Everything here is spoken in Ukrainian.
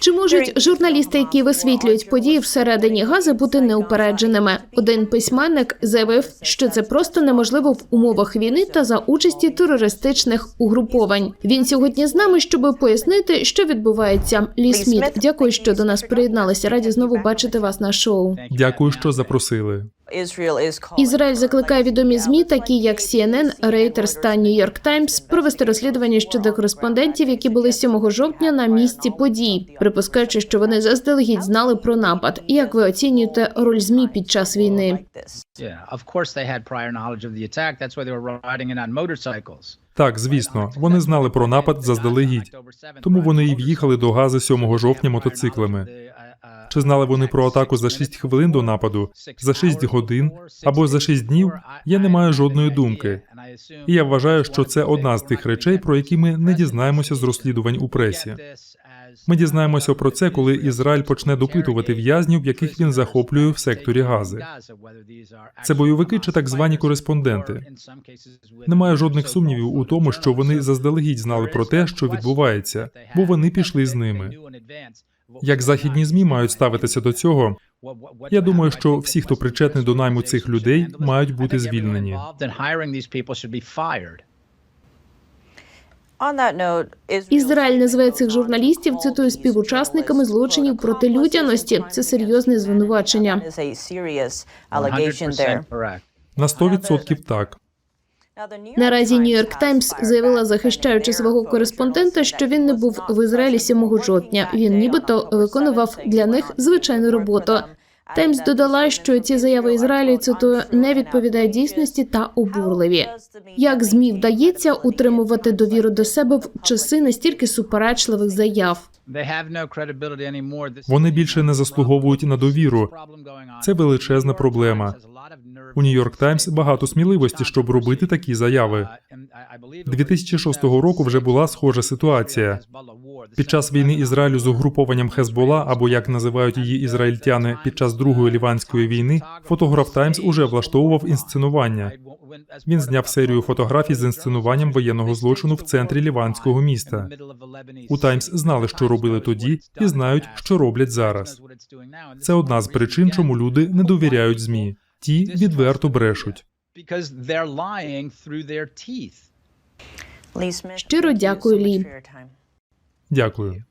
Чи можуть журналісти, які висвітлюють події всередині Гази, бути неупередженими? Один письменник заявив, що це просто неможливо в умовах війни та за участі терористичних угруповань. Він сьогодні з нами, щоб пояснити, що відбувається. Лі Сміт, дякую, що до нас приєдналися. Раді знову бачити вас на шоу. Дякую, що запросили. Ізраїль закликає відомі змі, такі як CNN, Reuters та New York Times, провести розслідування щодо кореспондентів, які були 7 жовтня на місці подій, припускаючи, що вони заздалегідь знали про напад. Як ви оцінюєте роль змі під час війни? Так, звісно, вони знали про напад заздалегідь, тому вони і в'їхали до Гази 7 жовтня мотоциклами. Чи знали вони про атаку за 6 хвилин до нападу, за 6 годин або за 6 днів? Я не маю жодної думки. І я вважаю, що це одна з тих речей, про які ми не дізнаємося з розслідувань у пресі. Ми дізнаємося про це, коли Ізраїль почне допитувати в'язнів, яких він захоплює в секторі Гази. Це бойовики чи так звані кореспонденти. Немає жодних сумнівів у тому, що вони заздалегідь знали про те, що відбувається, бо вони пішли з ними. Як західні змі мають ставитися до цього? Я думаю, що всі, хто причетний до найму цих людей, мають бути звільнені. Ізраїль називає цих журналістів цитую співучасниками злочинів проти людяності. Це серйозне звинувачення. На 100% так. Наразі Нью-Йорк Таймс заявила, захищаючи свого кореспондента, що він не був в Ізраїлі 7 жовтня. Він нібито виконував для них звичайну роботу. Таймс додала, що ці заяви Ізраїлю цитую не відповідають дійсності та обурливі. Як змі вдається утримувати довіру до себе в часи настільки суперечливих заяв? Вони більше не заслуговують на довіру. Це величезна проблема. У Нью-Йорк Таймс багато сміливості, щоб робити такі заяви. 2006 року вже була схожа ситуація. Під час війни Ізраїлю з угрупованням Хезбола, або як називають її ізраїльтяни під час другої ліванської війни, фотограф Таймс уже влаштовував інсценування. Він зняв серію фотографій з інсценуванням воєнного злочину в центрі ліванського міста. У Таймс знали, що робили тоді, і знають, що роблять зараз. Це одна з причин, чому люди не довіряють змі. Ті відверто брешуть. Щиро дякую, Лі. Дякую.